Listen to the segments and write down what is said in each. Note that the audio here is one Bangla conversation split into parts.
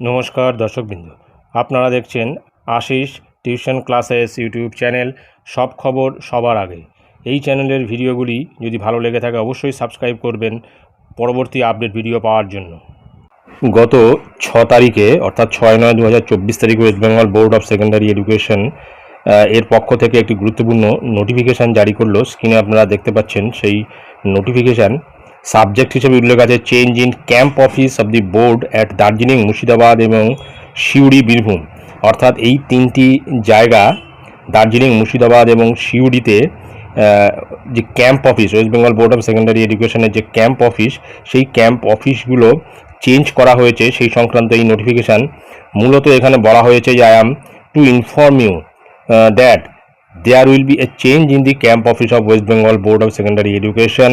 নমস্কার দর্শকবৃন্দ। আপনারা দেখছেন Ashis tuition classes YouTube channel সব খবর সবার আগে। এই চ্যানেলের ভিডিওগুলি যদি ভালো লেগে থাকে অবশ্যই সাবস্ক্রাইব করবেন পরবর্তী আপডেট ভিডিও পাওয়ার জন্য। গত ছ তারিখে, অর্থাৎ ছয় নয় দু তারিখে West Bengal board of secondary education এর পক্ষ থেকে একটি গুরুত্বপূর্ণ নোটিফিকেশান জারি করল। স্ক্রিনে আপনারা দেখতে পাচ্ছেন সেই নোটিফিকেশান সাবজেক্ট হিসেবে উল্লেখ আছে change in camp office of the board at Darjeeling, Murshidabad এবং সিউড়ি বীরভূম। অর্থাৎ এই তিনটি জায়গা, দার্জিলিং, মুর্শিদাবাদ এবং সিউড়িতে যে camp office, West Bengal board of secondary এডুকেশনের যে ক্যাম্প অফিস, সেই ক্যাম্প অফিসগুলো চেঞ্জ করা হয়েছে সেই সংক্রান্ত এই নোটিফিকেশান। মূলত এখানে বলা হয়েছে যে, I am to inform you that there will be a change in the camp office of West Bengal board of secondary Education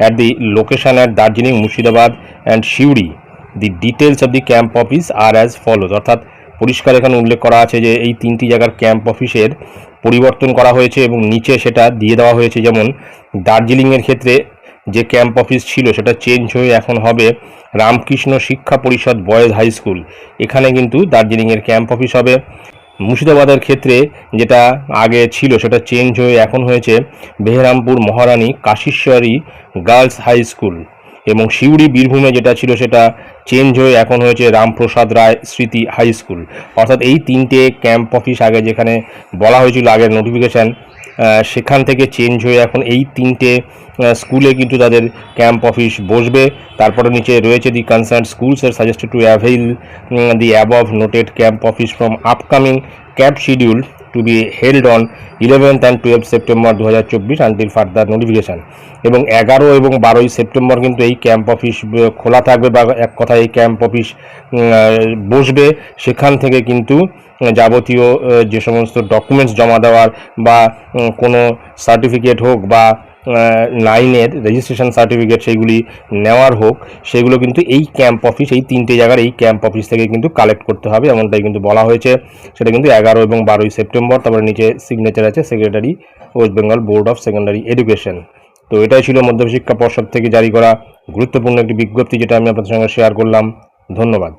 at the location at Darjeeling, Murshidabad and Shiuri. The details of the camp office are as follows. অর্থাৎ পরিষ্কার এখানে উল্লেখ করা আছে যে এই তিনটি জায়গার ক্যাম্প অফিসের পরিবর্তন করা হয়েছে এবং নিচে সেটা দিয়ে দেওয়া হয়েছে। যেমন দার্জিলিংয়ের ক্ষেত্রে যে ক্যাম্প অফিস ছিল সেটা চেঞ্জ হয়ে এখন হবে রামকৃষ্ণ শিক্ষা পরিষদ বয়েজ হাই স্কুল। এখানে কিন্তু দার্জিলিংয়ের ক্যাম্প অফিস হবে। মুর্শিদাবাদের ক্ষেত্রে যেটা আগে ছিল, সেটা চেঞ্জ হয়ে এখন হয়েছে Berhampore, Maharani, Kashishwari girls high school এবং সিউড়ি, বীরভূমে যেটা ছিল, সেটা চেঞ্জ হয়ে এখন হয়েছে রামপ্রসাদ রায় স্মৃতি হাই স্কুল অর্থাৎ এই তিনটে ক্যাম্প অফিস আগে যেখানে বলা হয়েছিল আগের নোটিফিকেশান সেখান থেকে চেঞ্জ হয়ে এখন এই তিনটে স্কুলে কিন্তু তাদের ক্যাম্প অফিস বসবে। তারপরে নিচে রয়েছে the concern schools are suggested to avail the above noted camp office from upcoming camp schedule to be held on eleventh and twelfth September দু হাজার চব্বিশ আনটিল ফার্দার নোটিফিকেশান এবং এগারো এবং বারোই সেপ্টেম্বর কিন্তু এই ক্যাম্প অফিস খোলা থাকবে বা এক কথায় এই ক্যাম্প অফিস বসবে। সেখান থেকে কিন্তু যাবতীয় যে সমস্ত ডকুমেন্টস জমা দেওয়ার বা কোনো সার্টিফিকেট হোক বা নাইনের রেজিস্ট্রেশন সার্টিফিকেট সেইগুলি নেওয়ার হোক, সেগুলো কিন্তু এই ক্যাম্প অফিস এই তিনটে জায়গার এই ক্যাম্প অফিস থেকে কিন্তু কালেক্ট করতে হবে। এমনটাই কিন্তু বলা হয়েছে। সেটা কিন্তু এগারো এবং বারোই সেপ্টেম্বর, তারপরে নিচে সিগনেচার আছে secretary West Bengal board of secondary education তো এটাই ছিল মধ্যশিক্ষা পর্ষদ থেকে জারি করা গুরুত্বপূর্ণ একটি বিজ্ঞপ্তি, যেটা আমি আপনাদের সঙ্গে শেয়ার করলাম। ধন্যবাদ।